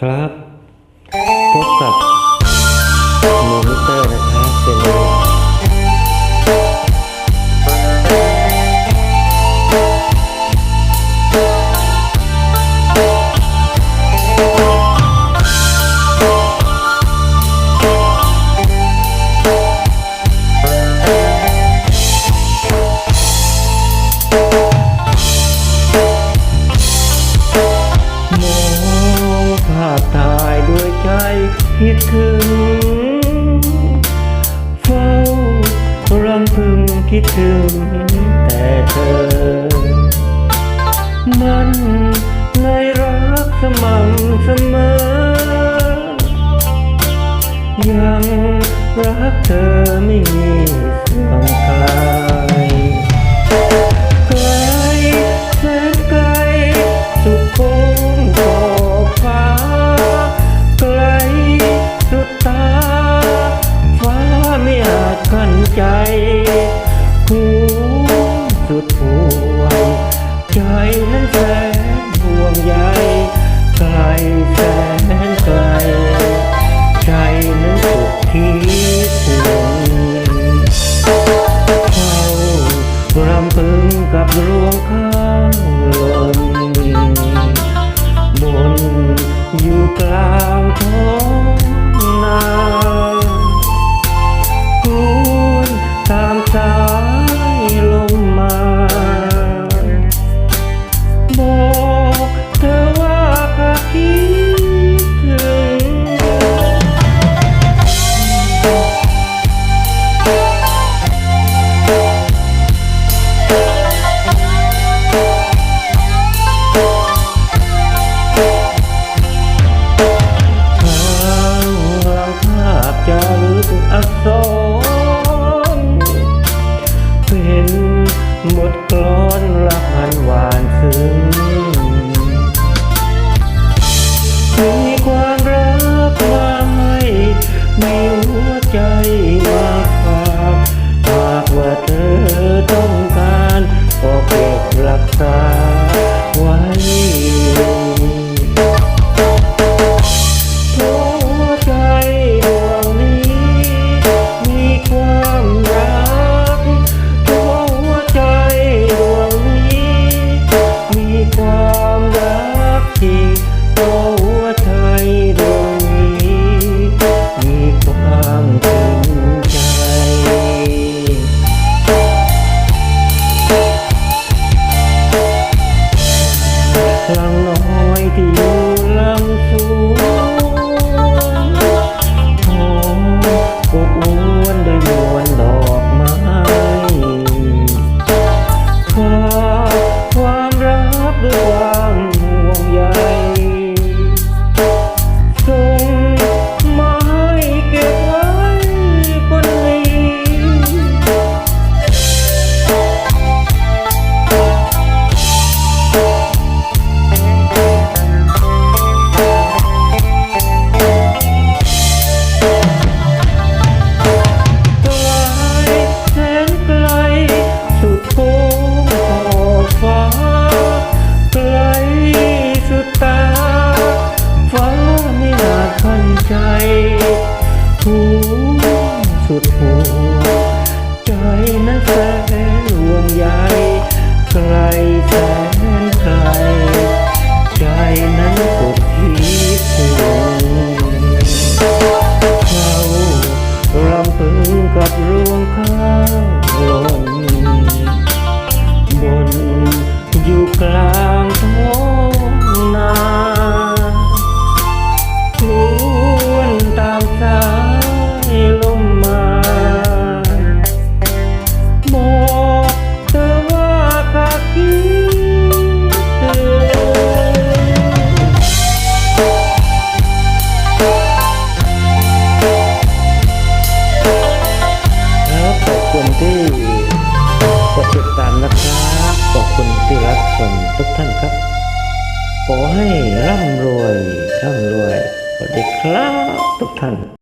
ครับ พบกับโมนิเตอร์นะครับเป็น คิดถึง เฝ้ารำพึงคิดถึงแต่เธอ มันในรักสม่ำเสมอ ยังรักเธอไม่มีเสื่อมคลา นหวงใยไกลแสนไกล ใจนั้นถูกคิดลงเขารำพึงกับรวงข้าวหล่นบนอยู่กลางท้องนา ใจมาฝากหากว่าเธอต้องการก็เก็บรักษา Oh. ชมทุกท่านครับ ขอให้ร่ำรวยร่ำรวยสวัสดีครับทุกท่าน